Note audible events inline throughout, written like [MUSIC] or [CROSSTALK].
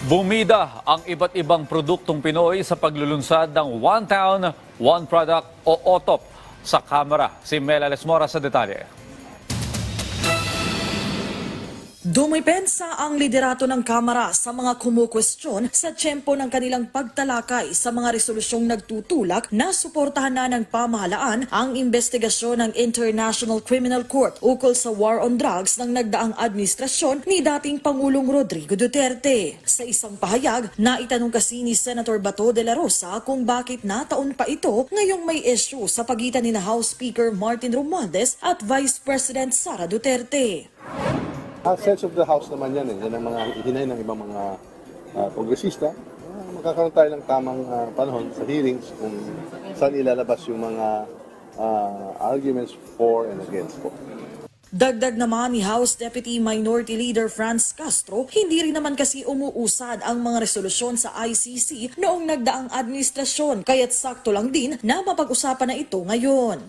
Bumida ang iba't ibang produktong Pinoy sa paglulunsad ng One Town, One Product o OTOP sa kamera. Si Mela Lesmora sa detalye. Dumipensa ang liderato ng Kamara sa mga kumukwestiyon sa tiyempo ng kanilang pagtalakay sa mga resolusyong nagtutulak na suportahan na ng pamahalaan ang investigasyon ng International Criminal Court ukol sa war on drugs ng nagdaang administrasyon ni dating Pangulong Rodrigo Duterte. Sa isang pahayag, naitanong kasi ni Senator Bato de la Rosa kung bakit nataon pa ito ngayong may issue sa pagitan ni na House Speaker Martin Romualdez at Vice President Sara Duterte. Ang sense of the House naman yan, eh. yan ang mga hinay ng ibang mga ah, kongresista. Ah, magkakaroon tayo ng tamang ah, panahon sa hearings kung saan ilalabas yung mga ah, arguments for and against po. Dagdag naman ni House Deputy Minority Leader Franz Castro, hindi rin naman kasi umuusad ang mga resolusyon sa ICC noong nagdaang administrasyon, kaya't sakto lang din na mapag-usapan na ito ngayon.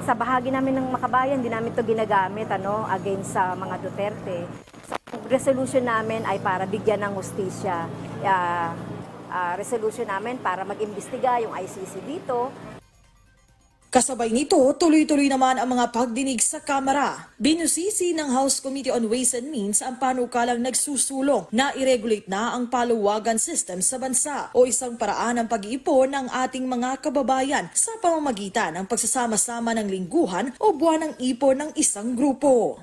Sa bahagi namin ng makabayan, di namin ito ginagamit ano, against sa mga Duterte. Sa resolution namin ay para bigyan ng hustisya. Ah, ah, resolution namin para mag-imbestiga yung ICC dito, Kasabay nito, tuloy-tuloy naman ang mga pagdinig sa Kamara. Binusisi ng House Committee on Ways and Means ang panukalang nagsusulong na i-regulate na ang paluwagan system sa bansa o isang paraan ng pag-iipon ng ating mga kababayan sa pamamagitan ng pagsasama-sama ng lingguhan o buwan ng ipon ng isang grupo.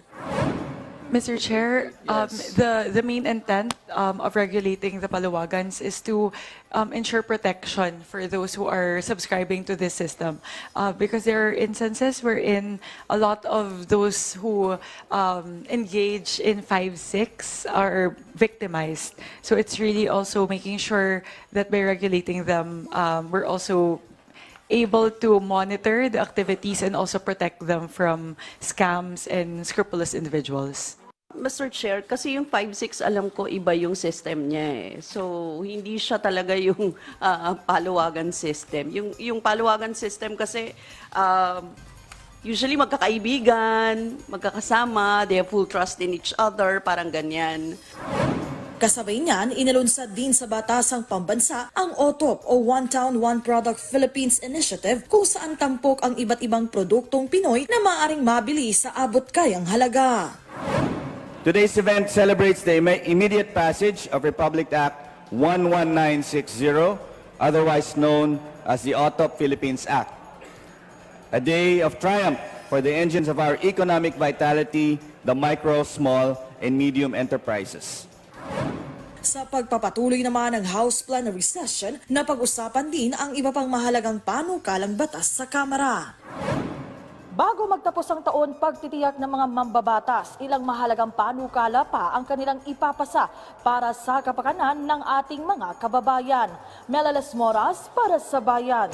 Mr. Chair, um, the, the main intent um, of regulating the palawagans is to um, ensure protection for those who are subscribing to this system. Uh, because there are instances wherein a lot of those who um, engage in 5-6 are victimized. So it's really also making sure that by regulating them, um, we're also able to monitor the activities and also protect them from scams and scrupulous individuals. Mr. Chair, kasi yung 5-6 alam ko iba yung system niya eh. So, hindi siya talaga yung [LAUGHS] ah, paluwagan system. Yung, yung paluwagan system kasi um, usually magkakaibigan, magkakasama, they have full trust in each other, parang ganyan. Kasabay niyan, inalunsad din sa batasang pambansa ang OTOP o One Town, One Product Philippines Initiative kung saan tampok ang iba't ibang produktong Pinoy na maaaring mabili sa abot kayang halaga. Today's event celebrates the imme- immediate passage of Republic Act 11960, otherwise known as the OTOP Philippines Act. A day of triumph for the engines of our economic vitality, the micro, small, and medium enterprises. Sa pagpapatuloy naman ng House Plenary Session, napag-usapan din ang iba pang mahalagang panukalang batas sa Kamara. Bago magtapos ang taon, pagtitiyak ng mga mambabatas, ilang mahalagang panukala pa ang kanilang ipapasa para sa kapakanan ng ating mga kababayan. Melales Moras para sa Bayan.